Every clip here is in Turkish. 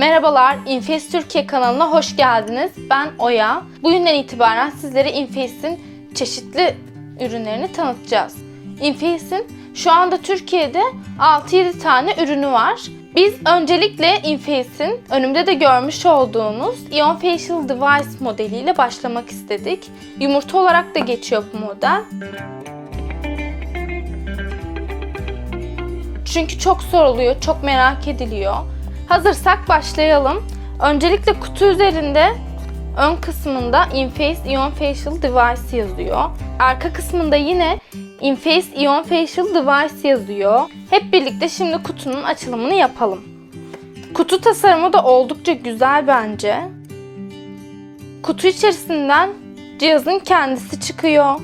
Merhabalar, Inface Türkiye kanalına hoş geldiniz. Ben Oya. Bugünden itibaren sizlere Inface'in çeşitli ürünlerini tanıtacağız. Inface'in şu anda Türkiye'de 6-7 tane ürünü var. Biz öncelikle Inface'in önümde de görmüş olduğunuz Ion Facial Device modeliyle başlamak istedik. Yumurta olarak da geçiyor bu model. Çünkü çok soruluyor, çok merak ediliyor. Hazırsak başlayalım. Öncelikle kutu üzerinde ön kısmında Inface Ion Facial Device yazıyor. Arka kısmında yine Inface Ion Facial Device yazıyor. Hep birlikte şimdi kutunun açılımını yapalım. Kutu tasarımı da oldukça güzel bence. Kutu içerisinden cihazın kendisi çıkıyor.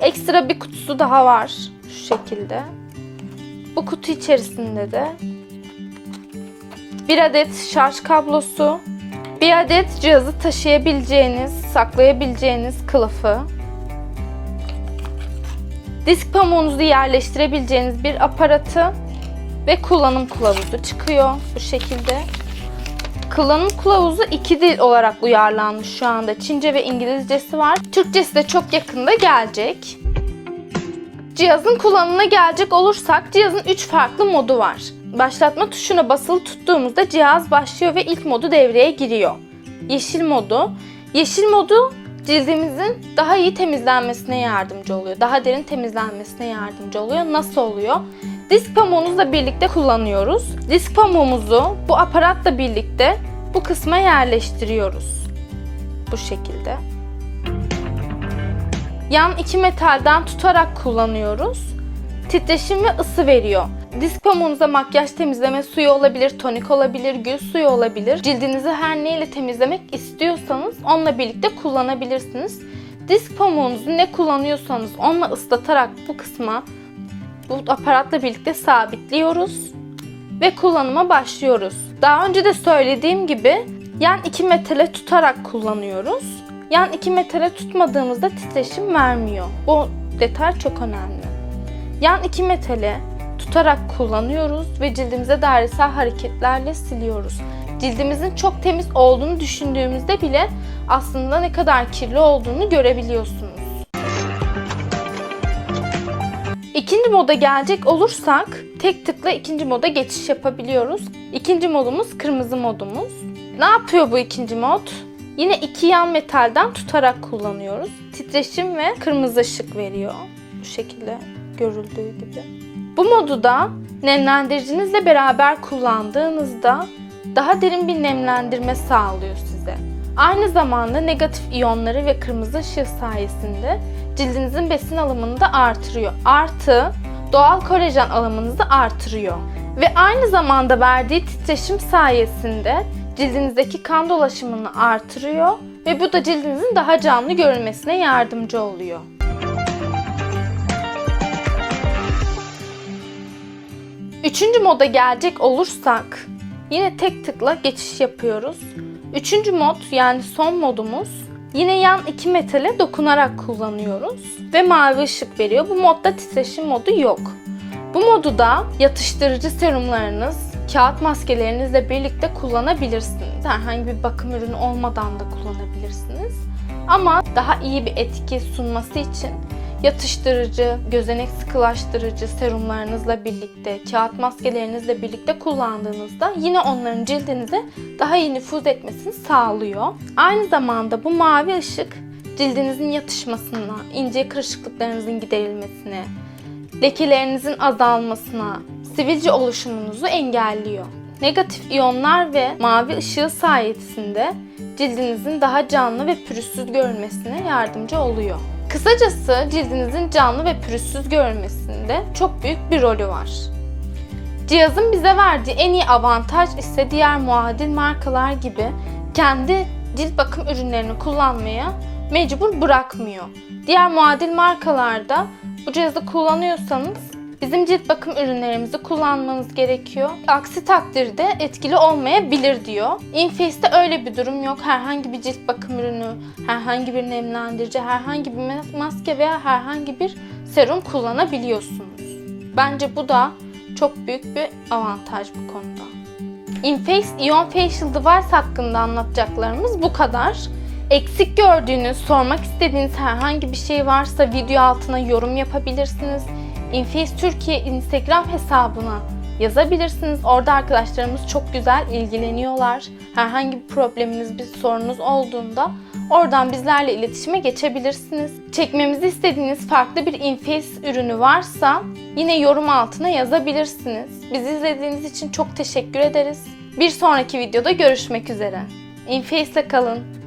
Ekstra bir kutusu daha var şu şekilde. Bu kutu içerisinde de bir adet şarj kablosu, bir adet cihazı taşıyabileceğiniz, saklayabileceğiniz kılıfı, disk pamuğunuzu yerleştirebileceğiniz bir aparatı ve kullanım kılavuzu çıkıyor bu şekilde. Kullanım kılavuzu iki dil olarak uyarlanmış şu anda. Çince ve İngilizcesi var. Türkçesi de çok yakında gelecek. Cihazın kullanımına gelecek olursak cihazın 3 farklı modu var. Başlatma tuşuna basılı tuttuğumuzda cihaz başlıyor ve ilk modu devreye giriyor. Yeşil modu. Yeşil modu cildimizin daha iyi temizlenmesine yardımcı oluyor. Daha derin temizlenmesine yardımcı oluyor. Nasıl oluyor? Disk pamuğumuzla birlikte kullanıyoruz. Disk pamuğumuzu bu aparatla birlikte bu kısma yerleştiriyoruz. Bu şekilde. Yan iki metalden tutarak kullanıyoruz. Titreşim ve ısı veriyor. Disk pamuğunuza makyaj temizleme suyu olabilir, tonik olabilir, gül suyu olabilir. Cildinizi her neyle temizlemek istiyorsanız onunla birlikte kullanabilirsiniz. Disk pamuğunuzu ne kullanıyorsanız onunla ıslatarak bu kısma bu aparatla birlikte sabitliyoruz ve kullanıma başlıyoruz. Daha önce de söylediğim gibi yan iki metale tutarak kullanıyoruz. Yan iki metale tutmadığımızda titreşim vermiyor. Bu detay çok önemli. Yan iki metale tutarak kullanıyoruz ve cildimize dairesel hareketlerle siliyoruz. Cildimizin çok temiz olduğunu düşündüğümüzde bile aslında ne kadar kirli olduğunu görebiliyorsunuz. İkinci moda gelecek olursak tek tıkla ikinci moda geçiş yapabiliyoruz. İkinci modumuz kırmızı modumuz. Ne yapıyor bu ikinci mod? Yine iki yan metalden tutarak kullanıyoruz. Titreşim ve kırmızı ışık veriyor. Bu şekilde görüldüğü gibi. Bu modu da nemlendiricinizle beraber kullandığınızda daha derin bir nemlendirme sağlıyor size. Aynı zamanda negatif iyonları ve kırmızı ışığı sayesinde cildinizin besin alımını da artırıyor. Artı doğal kolajen alımınızı artırıyor. Ve aynı zamanda verdiği titreşim sayesinde cildinizdeki kan dolaşımını artırıyor ve bu da cildinizin daha canlı görünmesine yardımcı oluyor. Üçüncü moda gelecek olursak yine tek tıkla geçiş yapıyoruz. Üçüncü mod yani son modumuz yine yan iki metale dokunarak kullanıyoruz ve mavi ışık veriyor. Bu modda titreşim modu yok. Bu modu da yatıştırıcı serumlarınız, kağıt maskelerinizle birlikte kullanabilirsiniz. Herhangi bir bakım ürünü olmadan da kullanabilirsiniz. Ama daha iyi bir etki sunması için yatıştırıcı, gözenek sıkılaştırıcı serumlarınızla birlikte, kağıt maskelerinizle birlikte kullandığınızda yine onların cildinize daha iyi nüfuz etmesini sağlıyor. Aynı zamanda bu mavi ışık cildinizin yatışmasına, ince kırışıklıklarınızın giderilmesine, lekelerinizin azalmasına, sivilce oluşumunuzu engelliyor. Negatif iyonlar ve mavi ışığı sayesinde cildinizin daha canlı ve pürüzsüz görünmesine yardımcı oluyor. Kısacası cildinizin canlı ve pürüzsüz görünmesinde çok büyük bir rolü var. Cihazın bize verdiği en iyi avantaj ise diğer muadil markalar gibi kendi cilt bakım ürünlerini kullanmaya mecbur bırakmıyor. Diğer muadil markalarda bu cihazı kullanıyorsanız bizim cilt bakım ürünlerimizi kullanmanız gerekiyor. Aksi takdirde etkili olmayabilir diyor. Inface'te öyle bir durum yok. Herhangi bir cilt bakım ürünü, herhangi bir nemlendirici, herhangi bir maske veya herhangi bir serum kullanabiliyorsunuz. Bence bu da çok büyük bir avantaj bu konuda. Inface Ion Facial Device hakkında anlatacaklarımız bu kadar. Eksik gördüğünüz, sormak istediğiniz herhangi bir şey varsa video altına yorum yapabilirsiniz. Inface Türkiye Instagram hesabına yazabilirsiniz. Orada arkadaşlarımız çok güzel ilgileniyorlar. Herhangi bir probleminiz, bir sorunuz olduğunda oradan bizlerle iletişime geçebilirsiniz. Çekmemizi istediğiniz farklı bir Inface ürünü varsa yine yorum altına yazabilirsiniz. Bizi izlediğiniz için çok teşekkür ederiz. Bir sonraki videoda görüşmek üzere. Inface ile kalın.